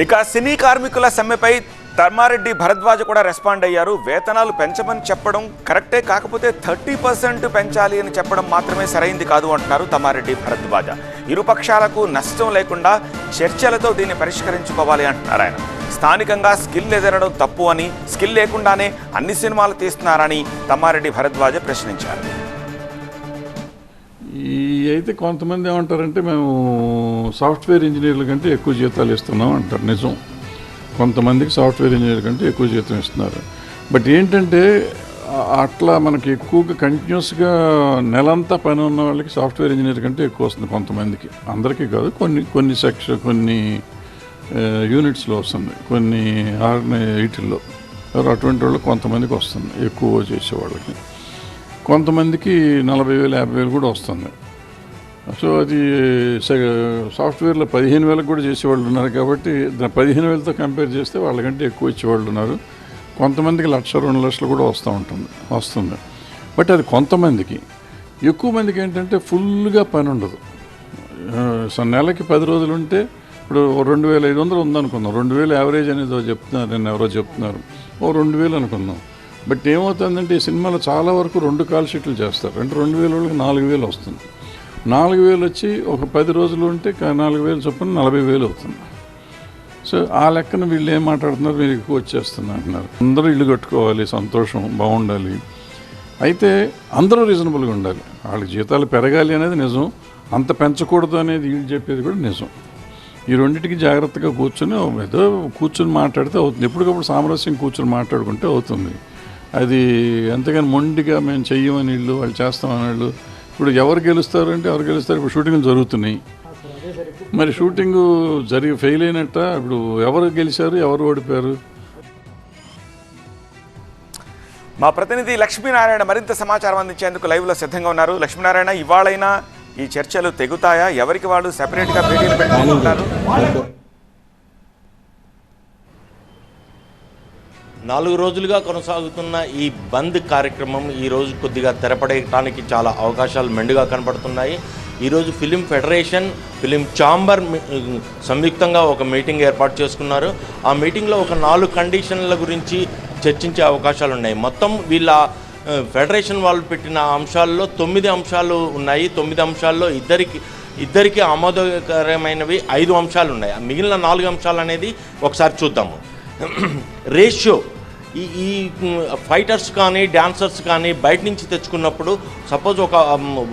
ఇక సినీ కార్మికుల సమ్మెపై ధర్మారెడ్డి భరద్వాజ కూడా రెస్పాండ్ అయ్యారు. వేతనాలు పెంచమని చెప్పడం కరెక్టే కాకపోతే థర్టీ పర్సెంట్ పెంచాలి అని చెప్పడం మాత్రమే సరైంది కాదు అంటున్నారు తమ్మారెడ్డి భరద్వాజ. ఇరు పక్షాలకు నష్టం లేకుండా చర్చలతో దీన్ని పరిష్కరించుకోవాలి అంటున్నారు ఆయన. స్థానికంగా స్కిల్ ఎదరడం తప్పు అని స్కిల్ లేకుండానే అన్ని సినిమాలు తీస్తున్నారని తమ్మారెడ్డి భరద్వాజ ప్రశ్నించారు. ఈ అయితే కొంతమంది ఏమంటారంటే మేము సాఫ్ట్వేర్ ఇంజనీర్ల కంటే ఎక్కువ జీతాలు ఇస్తున్నాం అంటారు. నిజం. కొంతమందికి సాఫ్ట్వేర్ ఇంజనీర్ కంటే ఎక్కువ జీతం ఇస్తున్నారు. బట్ ఏంటంటే అట్లా మనకి ఎక్కువగా కంటిన్యూస్గా నెలంతా పని ఉన్న వాళ్ళకి సాఫ్ట్వేర్ ఇంజనీర్ కంటే ఎక్కువ వస్తుంది కొంతమందికి. అందరికీ కాదు కొన్ని కొన్ని సెక్షన్ కొన్ని యూనిట్స్లో వస్తుంది. కొన్ని ఆర్ వీటిల్లో. అటువంటి వాళ్ళు కొంతమందికి వస్తుంది ఎక్కువ చేసే వాళ్ళకి. కొంతమందికి నలభై వేలు యాభై వేలు కూడా వస్తుంది. సో అది సాఫ్ట్వేర్లో పదిహేను వేలకు కూడా చేసేవాళ్ళు ఉన్నారు కాబట్టి పదిహేను వేలతో కంపేర్ చేస్తే వాళ్ళకంటే ఎక్కువ ఇచ్చేవాళ్ళు ఉన్నారు. కొంతమందికి లక్ష రెండు లక్షలు కూడా వస్తూ ఉంటుంది వస్తుంది. బట్ అది కొంతమందికి. ఎక్కువ మందికి ఏంటంటే ఫుల్గా పని ఉండదు. సో నెలకి పది రోజులు ఉంటే ఇప్పుడు రెండు వేల ఐదు వందలు ఉందనుకుందాం. రెండు వేలు యావరేజ్ అనేది చెప్తున్నారు నేను ఎవరో చెప్తున్నారు. ఓ రెండు వేలు అనుకుందాం. బట్ ఏమవుతుందంటే ఈ సినిమాలో చాలా వరకు రెండు కాల్ షీట్లు చేస్తారు. అంటే రెండు వేల వాళ్ళకి నాలుగు వేలు వస్తుంది. నాలుగు వేలు వచ్చి ఒక పది రోజులు ఉంటే నాలుగు వేలు చొప్పున నలభై వేలు అవుతుంది. సో ఆ లెక్కన వీళ్ళు ఏం మాట్లాడుతున్నారు? మీరు ఎక్కువ వచ్చేస్తున్నారు అంటున్నారు. అందరూ ఇల్లు కట్టుకోవాలి సంతోషం బాగుండాలి. అయితే అందరూ రీజనబుల్గా ఉండాలి. వాళ్ళకి జీతాలు పెరగాలి అనేది నిజం. అంత పెంచకూడదు అనేది వీళ్ళు చెప్పేది కూడా నిజం. ఈ రెండింటికి జాగ్రత్తగా కూర్చొని ఏదో కూర్చొని మాట్లాడితే అవుతుంది. ఎప్పటికప్పుడు సామరస్యం కూర్చొని మాట్లాడుకుంటే అవుతుంది. అది అంతేగాని మొండిగా మేము చెయ్యమని వీళ్ళు వాళ్ళు చేస్తామని వాళ్ళు. ఇప్పుడు ఎవరు గెలుస్తారంటే ఎవరు గెలుస్తారు? ఇప్పుడు షూటింగ్లు జరుగుతున్నాయి. మరి షూటింగ్ జరిగి ఫెయిల్ అయినట్ట? ఇప్పుడు ఎవరు గెలిచారు? ఎవరు ఓడిపోయారు? మా ప్రతినిధి లక్ష్మీనారాయణ మరింత సమాచారం అందించేందుకు లైవ్లో సిద్ధంగా ఉన్నారు. లక్ష్మీనారాయణ ఇవాళైనా ఈ చర్చలు తెగుతాయా? ఎవరికి వాళ్ళు సెపరేట్గా భేటీలు పెట్టుకుంటారు నాలుగు రోజులుగా కొనసాగుతున్న ఈ బంద్ కార్యక్రమం ఈరోజు కొద్దిగా తెరపడేయడానికి చాలా అవకాశాలు మెండుగా కనపడుతున్నాయి. ఈరోజు ఫిలిం ఫెడరేషన్ ఫిలిం ఛాంబర్ సంయుక్తంగా ఒక మీటింగ్ ఏర్పాటు చేసుకున్నారు. ఆ మీటింగ్లో ఒక నాలుగు కండిషన్ల గురించి చర్చించే అవకాశాలు ఉన్నాయి. మొత్తం వీళ్ళ ఫెడరేషన్ వాళ్ళు పెట్టిన అంశాల్లో తొమ్మిది అంశాలు ఉన్నాయి. తొమ్మిది అంశాల్లో ఇద్దరికి ఇద్దరికి ఆమోదకరమైనవి ఐదు అంశాలు ఉన్నాయి. ఆ మిగిలిన నాలుగు అంశాలు అనేది ఒకసారి చూద్దాము. రేషియో. ఈ ఈ ఫైటర్స్ కానీ డాన్సర్స్ కానీ బయట నుంచి తెచ్చుకున్నప్పుడు సపోజ్ ఒక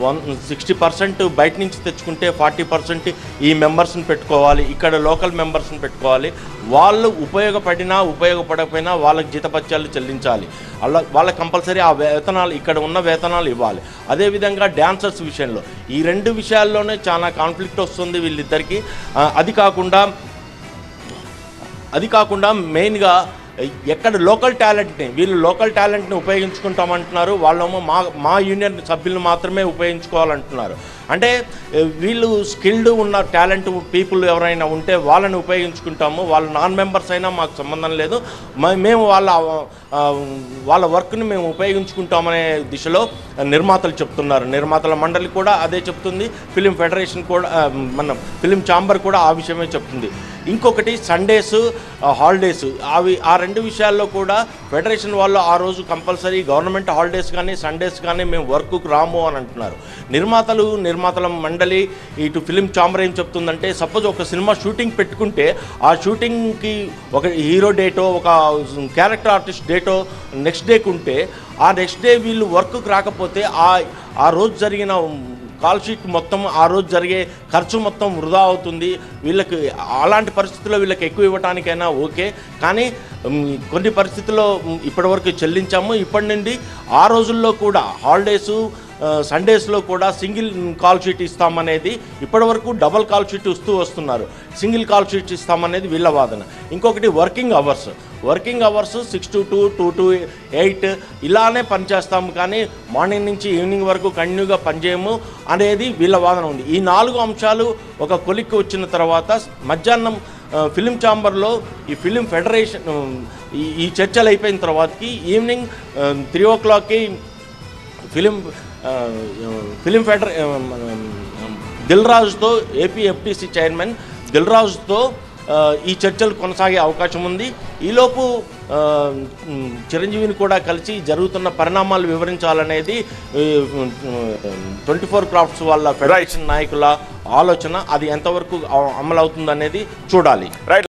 వన్ సిక్స్టీ పర్సెంట్ బయట నుంచి తెచ్చుకుంటే ఫార్టీ పర్సెంట్ ఈ మెంబర్స్ని పెట్టుకోవాలి ఇక్కడ లోకల్ మెంబర్స్ని పెట్టుకోవాలి. వాళ్ళు ఉపయోగపడినా ఉపయోగపడకపోయినా వాళ్ళకి జీతపత్యాలు చెల్లించాలి. అలా వాళ్ళకి కంపల్సరీ ఆ వేతనాలు ఇక్కడ ఉన్న వేతనాలు ఇవ్వాలి. అదేవిధంగా డాన్సర్స్ విషయంలో. ఈ రెండు విషయాల్లోనే చాలా కాన్ఫ్లిక్ట్ వస్తుంది వీళ్ళిద్దరికీ. అది కాకుండా అది కాకుండా మెయిన్గా ఎక్కడ లోకల్ టాలెంట్ని వీళ్ళు లోకల్ టాలెంట్ని ఉపయోగించుకుంటామంటున్నారు వాళ్ళేమో మా మా యూనియన్ సభ్యులను మాత్రమే ఉపయోగించుకోవాలంటున్నారు. అంటే వీళ్ళు స్కిల్డ్ ఉన్న టాలెంట్ పీపుల్ ఎవరైనా ఉంటే వాళ్ళని ఉపయోగించుకుంటాము. వాళ్ళు నాన్ మెంబర్స్ అయినా మాకు సంబంధం లేదు. మేము వాళ్ళ వాళ్ళ వర్క్ని మేము ఉపయోగించుకుంటామనే దిశలో నిర్మాతలు చెప్తున్నారు. నిర్మాతల మండలి కూడా అదే చెప్తుంది. ఫిలిం ఫెడరేషన్ కూడా మన ఫిలిం ఛాంబర్ కూడా ఆ విషయమే చెప్తుంది. ఇంకొకటి సండేస్ హాలిడేస్ అవి ఆ రెండు విషయాల్లో కూడా ఫెడరేషన్ వాళ్ళు ఆ రోజు కంపల్సరీ గవర్నమెంట్ హాలిడేస్ కానీ సండేస్ కానీ మేము వర్క్కు రాము అని అంటున్నారు. నిర్మాతలు నిర్మాతల మండలి ఇటు ఫిలిం చాంబర్ ఏం చెప్తుందంటే సపోజ్ ఒక సినిమా షూటింగ్ పెట్టుకుంటే ఆ షూటింగ్కి ఒక హీరో డేటో ఒక క్యారెక్టర్ ఆర్టిస్ట్ డేటో నెక్స్ట్ డేకి ఉంటే ఆ నెక్స్ట్ డే వీళ్ళు వర్క్కి రాకపోతే ఆ ఆ రోజు జరిగిన కాల్ షీట్ మొత్తం ఆ రోజు జరిగే ఖర్చు మొత్తం వృధా అవుతుంది. వీళ్ళకి అలాంటి పరిస్థితుల్లో వీళ్ళకి ఎక్కువ ఇవ్వడానికైనా ఓకే. కానీ కొన్ని పరిస్థితుల్లో ఇప్పటివరకు చెల్లించాము. ఇప్పటి నుండి ఆ రోజుల్లో కూడా హాలిడేసు సండేస్లో కూడా సింగిల్ కాల్ షీట్ ఇస్తామనేది ఇప్పటివరకు డబల్ కాల్ షీట్ ఇస్తూ వస్తున్నారు. సింగిల్ కాల్ షీట్ ఇస్తామనేది వీళ్ళ వాదన. ఇంకొకటి working hours. Working hours six to two two to eight ఇలానే పనిచేస్తాము కానీ మార్నింగ్ నుంచి ఈవినింగ్ వరకు కంటిన్యూగా పనిచేయము అనేది వీళ్ళ వాదన ఉంది. ఈ నాలుగు అంశాలు ఒక కొలిక్కి వచ్చిన తర్వాత మధ్యాహ్నం ఫిలిం ఛాంబర్లో ఈ ఫిలిం ఫెడరేషన్ ఈ ఈ చర్చలు అయిపోయిన తర్వాతకి ఈవినింగ్ త్రీ ఓ క్లాక్కి ఫిలిం ఫిలిం ఫెడరే దిల్ రాజుతో ఏపీ ఎఫ్టీసీ చైర్మన్ దిల్ రాజుతో ఈ చర్చలు కొనసాగే అవకాశం ఉంది. ఈలోపు చిరంజీవిని కూడా కలిసి జరుగుతున్న పరిణామాలు వివరించాలనేది ట్వంటీ ఫోర్ క్రాఫ్ట్స్ వాళ్ళ ఫెడరేషన్ నాయకుల ఆలోచన. అది ఎంతవరకు అమలు అవుతుందనేది చూడాలి. రైట్